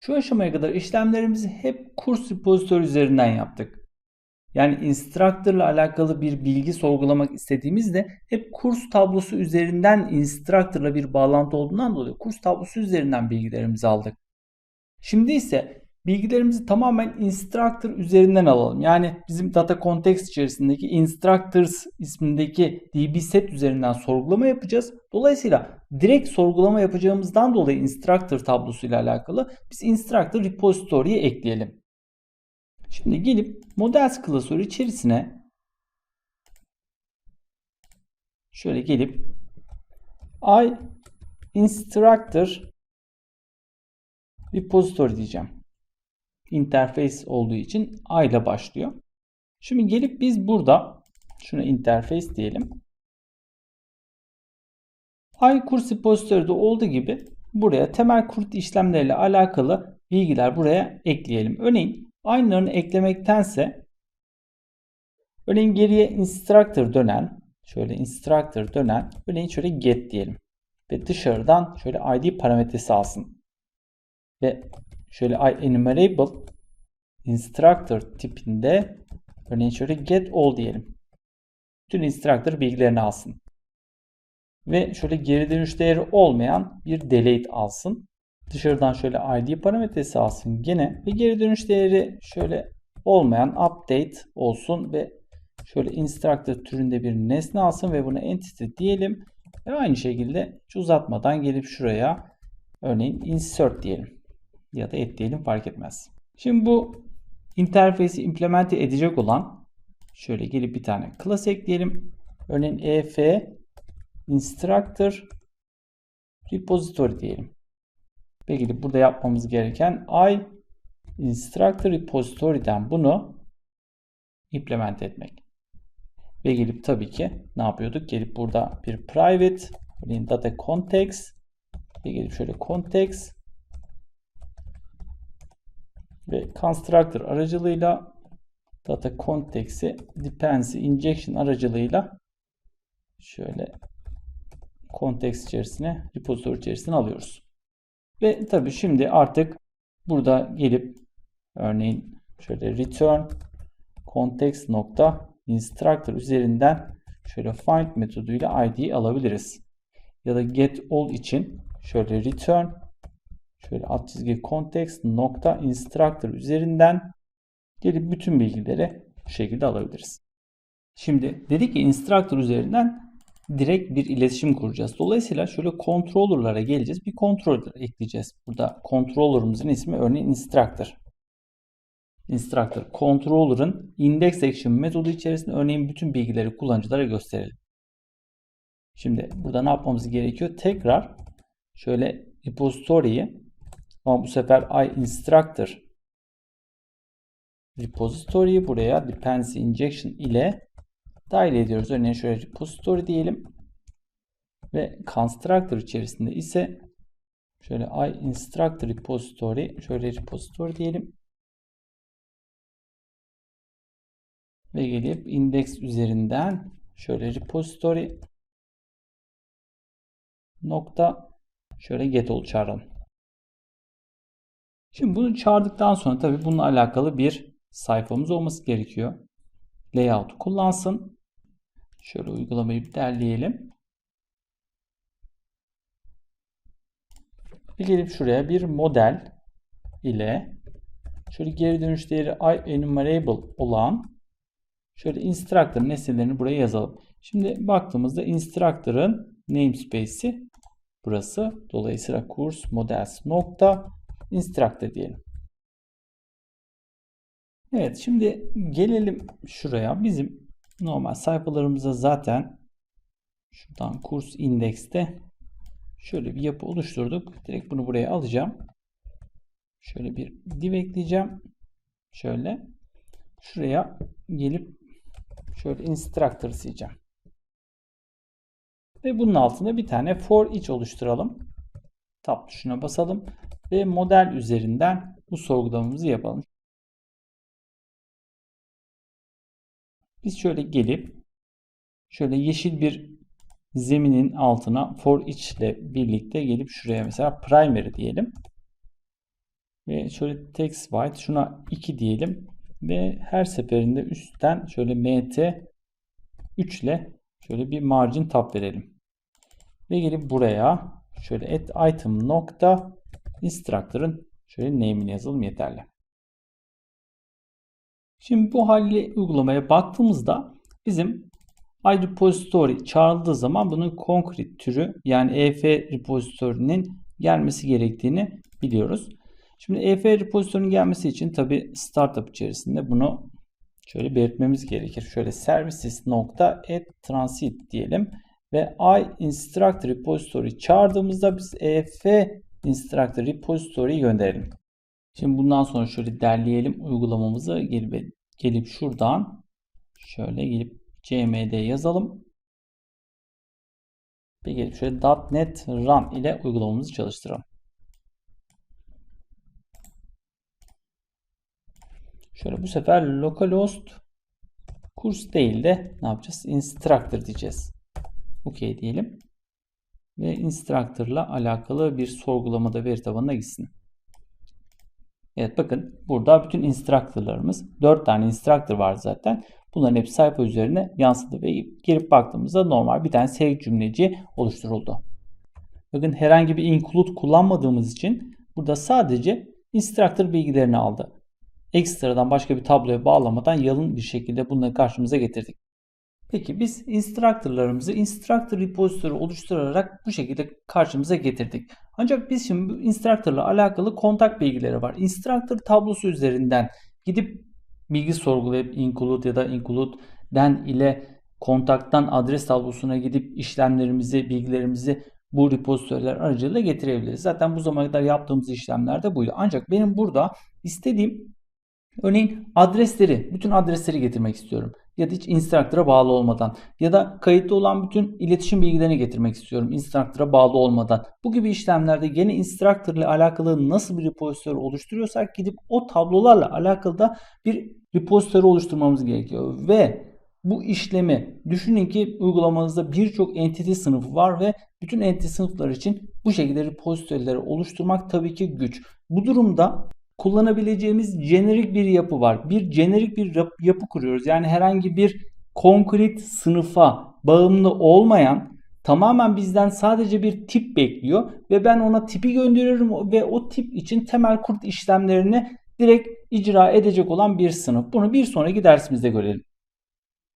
Şu aşamaya kadar işlemlerimizi hep kurs repository üzerinden yaptık. Yani instructor alakalı bir bilgi sorgulamak istediğimizde hep kurs tablosu üzerinden instructor bir bağlantı olduğundan dolayı kurs tablosu üzerinden bilgilerimizi aldık. Şimdi ise bilgilerimizi tamamen instructor üzerinden alalım. Yani bizim data context içerisindeki instructors ismindeki db set üzerinden sorgulama yapacağız. Dolayısıyla direkt sorgulama yapacağımızdan dolayı instructor tablosu ile alakalı biz instructor repository'ye ekleyelim. Şimdi gelip models klasörü içerisine şöyle gelip i instructor repository diyeceğim. Interface olduğu için i ile başlıyor. Şimdi gelip biz burada şuna interface diyelim. i kurs repository'de olduğu gibi buraya temel kurt işlemleriyle alakalı bilgiler buraya ekleyelim. Örneğin aynılarını eklemektense örneğin geriye instructor dönen şöyle instructor dönen örneğin şöyle get diyelim. Ve dışarıdan şöyle id parametresi alsın. Ve şöyle enumerable instructor tipinde örneğin şöyle get all diyelim. Bütün instructor bilgilerini alsın. Ve şöyle geri dönüş değeri olmayan bir delete alsın. Dışarıdan şöyle id parametresi alsın gene ve geri dönüş değeri şöyle olmayan update olsun ve şöyle instructor türünde bir nesne alsın ve buna entity diyelim. Ve aynı şekilde hiç uzatmadan gelip şuraya örneğin insert diyelim ya da et diyelim fark etmez. Şimdi bu interface'i implemente edecek olan şöyle gelip bir tane class ekleyelim. Örneğin ef instructor repository diyelim. Ve gidip burada yapmamız gereken i instructor repository'den bunu implement etmek. Ve gelip tabii ki ne yapıyorduk? Gelip burada bir private örneğin data context ve gelip şöyle context ve constructor aracılığıyla data context'i dependency injection aracılığıyla şöyle context içerisine repository içerisine alıyoruz. Ve tabii şimdi artık burada gelip örneğin şöyle return context nokta instructor üzerinden şöyle find metoduyla id'yi alabiliriz. Ya da get all için şöyle return şöyle alt çizgi context nokta instructor üzerinden gelip bütün bilgileri bu şekilde alabiliriz. Şimdi dedik ki instructor üzerinden direkt bir iletişim kuracağız. Dolayısıyla şöyle controller'lara geleceğiz. Bir controller ekleyeceğiz. Burada controller'ımızın ismi örneğin instructor. Instructor controller'ın index action metodu içerisinde örneğin bütün bilgileri kullanıcılara gösterelim. Şimdi burada ne yapmamız gerekiyor? Tekrar şöyle repository'yi ama bu sefer i instructor repository'yi buraya dependency injection ile dahil ediyoruz. Örneğin şöyle repository diyelim. Ve constructor içerisinde ise şöyle i instructor repository şöyle repository diyelim. Ve gelip index üzerinden şöyle repository nokta şöyle get all çağıralım. Şimdi bunu çağırdıktan sonra tabii bununla alakalı bir sayfamız olması gerekiyor. Layout kullansın. Şöyle uygulamayı bir derleyelim. Bir gelip şuraya bir model ile şöyle geri dönüş değeri enumerable olan şöyle instructor nesnelerini buraya yazalım. Şimdi baktığımızda instructor'ın namespace'i burası. Dolayısıyla kurs models nokta instructor diyelim. Evet şimdi gelelim şuraya. Bizim normal sayfalarımıza zaten şuradan kurs indekste şöyle bir yapı oluşturduk. Direkt bunu buraya alacağım. Şöyle bir div ekleyeceğim. Şöyle. Şuraya gelip şöyle instructor diyeceğim. Ve bunun altında bir tane for each oluşturalım. Tab tuşuna basalım ve model üzerinden bu sorgulamamızı yapalım. Biz şöyle gelip şöyle yeşil bir zeminin altına for each ile birlikte gelip şuraya mesela primary diyelim. Ve şöyle text white şuna 2 diyelim. Ve her seferinde üstten şöyle mt 3 ile şöyle bir margin tab verelim. Ve gelip buraya şöyle add item nokta instructor'ın şöyle name'ini yazalım yeterli. Şimdi bu halde uygulamaya baktığımızda bizim iRepository çağrıldığı zaman bunun concrete türü yani EF repository'nin gelmesi gerektiğini biliyoruz. Şimdi EF repository'nin gelmesi için tabi startup içerisinde bunu şöyle belirtmemiz gerekir. Şöyle services nokta add transit diyelim ve i instructor repository çağırdığımızda biz EF instructor repository'yi gönderelim. Şimdi bundan sonra şöyle derleyelim uygulamamızı gelip, gelip şuradan şöyle gelip cmd yazalım. Ve gelip şöyle .NET Run ile uygulamamızı çalıştıralım. Şöyle bu sefer localhost kurs değil de ne yapacağız? Instructor diyeceğiz. OK diyelim. Ve instructor'la alakalı bir sorgulamada veri tabanına gitsin. Evet bakın burada bütün instructor'larımız 4 tane instructor var zaten. Bunların hepsi sayfa üzerine yansıdı ve gelip baktığımızda normal bir tane sevgi cümleci oluşturuldu. Bakın herhangi bir include kullanmadığımız için burada sadece instructor bilgilerini aldı. Ekstradan başka bir tabloya bağlamadan yalın bir şekilde bunları karşımıza getirdik. Peki biz instructor'larımızı instructor repository oluşturarak bu şekilde karşımıza getirdik. Ancak biz şimdi bu instructor'la alakalı kontak bilgileri var. Instructor tablosu üzerinden gidip bilgi sorgulayıp include ya da include den ile kontaktan adres tablosuna gidip işlemlerimizi, bilgilerimizi bu repozitörler aracılığıyla getirebiliriz. Zaten bu zamana kadar yaptığımız işlemler de buydu. Ancak benim burada istediğim örneğin adresleri, bütün adresleri getirmek istiyorum. Ya da hiç instructor'a bağlı olmadan. Ya da kayıtlı olan bütün iletişim bilgilerini getirmek istiyorum instructor'a bağlı olmadan. Bu gibi işlemlerde gene instructor ile alakalı nasıl bir repozitör oluşturuyorsak gidip o tablolarla alakalı da bir repozitörü oluşturmamız gerekiyor. Ve bu işlemi düşünün ki uygulamanızda birçok entity sınıfı var ve bütün entity sınıflar için bu şekilde repozitörleri oluşturmak tabii ki güç. Bu durumda kullanabileceğimiz jenerik bir yapı var. Bir jenerik bir yapı kuruyoruz. Yani herhangi bir konkret sınıfa bağımlı olmayan tamamen bizden sadece bir tip bekliyor ve ben ona tipi gönderiyorum ve o tip için temel kurt işlemlerini direkt icra edecek olan bir sınıf. Bunu bir sonraki dersimizde görelim.